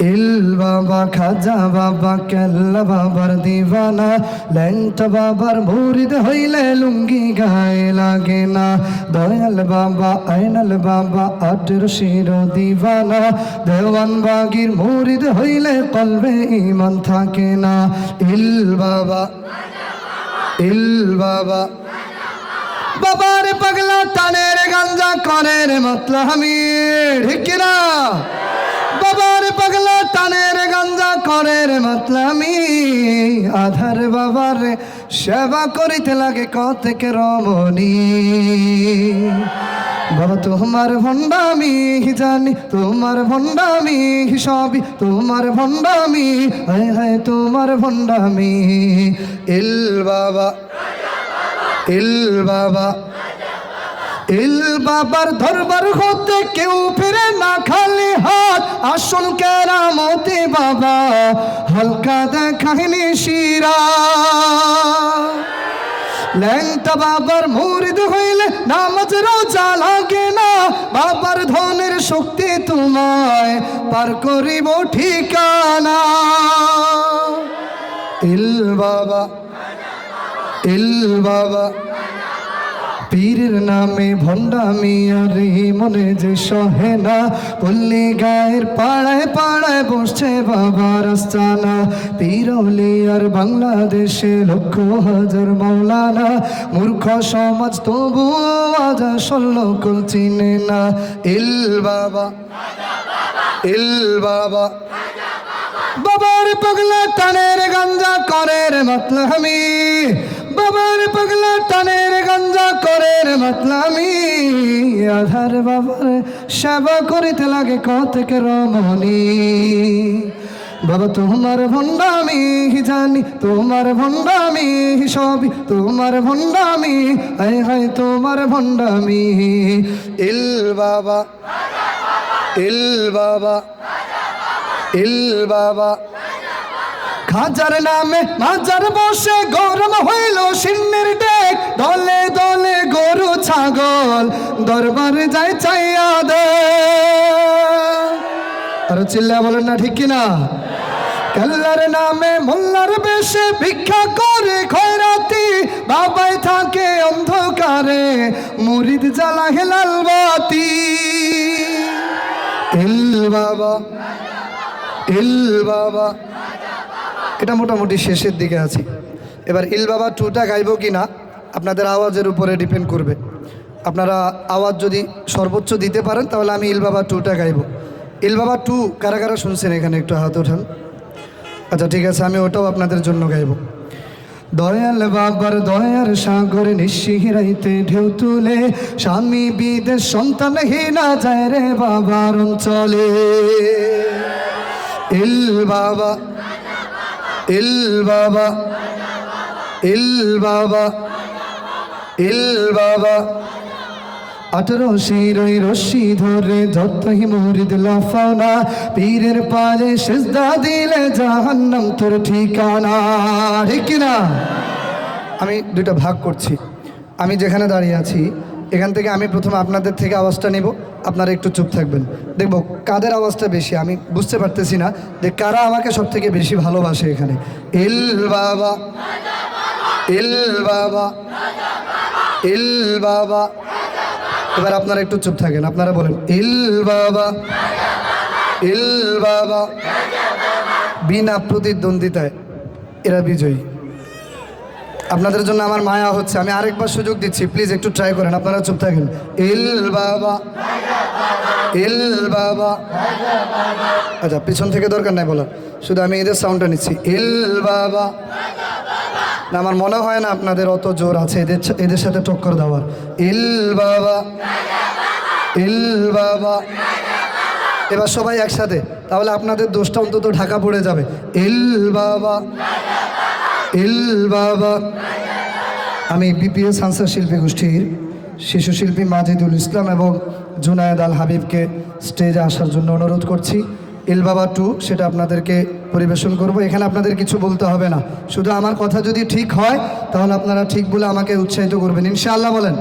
ইল বাবা, খাজা বাবা, কেল্লা বাবার দিবানা ল্যাংটা বাবার মুরিদ হইলে লুঙ্গি গায়ে লাগে না। দয়াল বাবা, আইনাল বাবা, আটের শির দিবানা দেওয়ান বাগির মুরিদ হইলে কলবে ইমান থাকে না। ইল বাবা ইল বাবা। বাবার পাগলা টানের গাঞ্জা করে রে মতলা আমি মতলামি আধার বাবার সেবা করিতে লাগে কতকে রমণী। বাবা, তোমার ভণ্ডামি জানি, তোমার ভণ্ডামি সবই, তোমার ভণ্ডামি, হায় হায় তোমার ভণ্ডামি। ইল বাবা ইল বাবা। ইল বাবার ধরবার হতে কেউ ফিরে না খালি হাত। আসল কেরামতে বাবা, হালকা দেখায়নি শিরা। ল্যাংটা বাবার মুরিদ হইলে নামাজ রোজা লাগে না। বাবার ধনের শক্তি তোমায় পার করিব ঠিকানা। ইল বাবা ইল বাবা। পীরের নামে ভণ্ডামি আর মনে যে সহে না। পল্লী গায়ের পাড়ায় পাড়ায় বসছে বাবার আস্তানা পীরলি আর বাংলাদেশে লক্ষ হাজার মৌলানা মূর্খ সমাজ তবু আজ সল্লকল চিনে না। ইল বাবা ইল বাবা। বাবার পাগলা টানের গাঞ্জা করে রে মতলামি। বাবার পাগলা টানের করে রে মতলামি আধার বাবার সেবা করিতে লাগে কতকে রমণী। বাবা, তোমার ভণ্ডামি জানি, তোমার ভণ্ডামি সবই তোমার ভণ্ডামি, হায় হায় তোমার ভণ্ডামি। ইল বাবা ইল বাবা ইল বাবা। খাজার নামে মাজার বসে গরম হইল সিন্নের ডেক, দলে দলে গরু, ছাগল, দরবারে যাই চাইয়া দে আর চিল্লা বলেন না, ঠিক কিনা? কাল্লার নামে মোল্লার বেশে ভিক্ষা করে খয়রাতি বাবাই থাকে অন্ধকারে, মুরিদ জ্বালা হেলাল বাতি। ইল বাবা ইল বাবা। এটা মোটামুটি শেষের দিকে আছি। এবার ইল বাবা টুটা গাইব কি না আপনাদের আওয়াজের উপরে ডিপেন্ড করবে। আপনারা আওয়াজ যদি সর্বোচ্চ দিতে পারেন, তাহলে আমি ইল বাবা টুটা গাইব। ইল বাবা টু কারা কারা শুনছেন এখানে একটু হাত ওঠান। আচ্ছা ঠিক আছে, আমি ওটাও আপনাদের জন্য গাইব। দয়াল বাবার দয়ার সাগর নিশিহিরাইতে ঢেউ তুলে, স্বামী বিদেশ সন্তান হিনা যায় রে বাবার অঞ্চলে। ইল বাবা ইল বাবা ইল বাবা ইল বাবা। আঠারো শিরই রশ্মি ধরে যতই মুরিদ লাফানা। পীরের পায়ে সেজদা দিলে জাহান্নাম তোর ঠিকানা। ঠিক না আমি দুইটা ভাগ করছি। আমি যেখানে দাঁড়িয়ে আছি, এখান থেকে আমি প্রথম আপনাদের থেকে আওয়াজটা নিব। আপনারা একটু চুপ থাকবেন। দেখব কাদের আওয়াজটা বেশি, আমি বুঝতে পারতেছি না যে কারা আমাকে সব থেকে বেশি ভালোবাসে এখানে। ইল বাবা। ইল বাবা। ইল বাবা। এবার আপনারা একটু চুপ থাকেন, আপনারা বলেন, ইল বাবা। ইল বাবা। বিনা প্রতিদ্বন্দ্বিতায় এরা বিজয়ী। আপনাদের জন্য আমার মায়া হচ্ছে, আমি আরেকবার সুযোগ দিচ্ছি প্লিজ একটু ট্রাই করেন, আপনারা চুপ থাকেন। ইল বাবা ইল বাবা। আচ্ছা পিছন থেকে দরকার নাই বলার শুধু আমি এদের সাউন্ডটা নিচ্ছি। ইল বাবা। না, আমার মনে হয় না আপনাদের অত জোর আছে, এদের এদের সাথে টক্কর দেওয়ার। ইল বাবা। ইল বাবা। এবার সবাই একসাথে, তাহলে আপনাদের দোষটা অন্তত ঢাকা পড়ে যাবে। ইল বাবা। ইল বাবা। আমি বিপিএস আনসার শিল্পী গোষ্ঠীর শিশু শিল্পী মাজিদুল ইসলাম এবং জুনায়েদ আল হাবিবকে স্টেজে আসার জন্য অনুরোধ করছি। ইল বাবা টু, সেটা আপনাদেরকে পরিবেশন করব। এখানে আপনাদের কিছু বলতে হবে না। শুধু আমার কথা যদি ঠিক হয়, তাহলে আপনারা ঠিক বলে আমাকে উৎসাহিত করবেন। ইনশাআল্লাহ বলেন।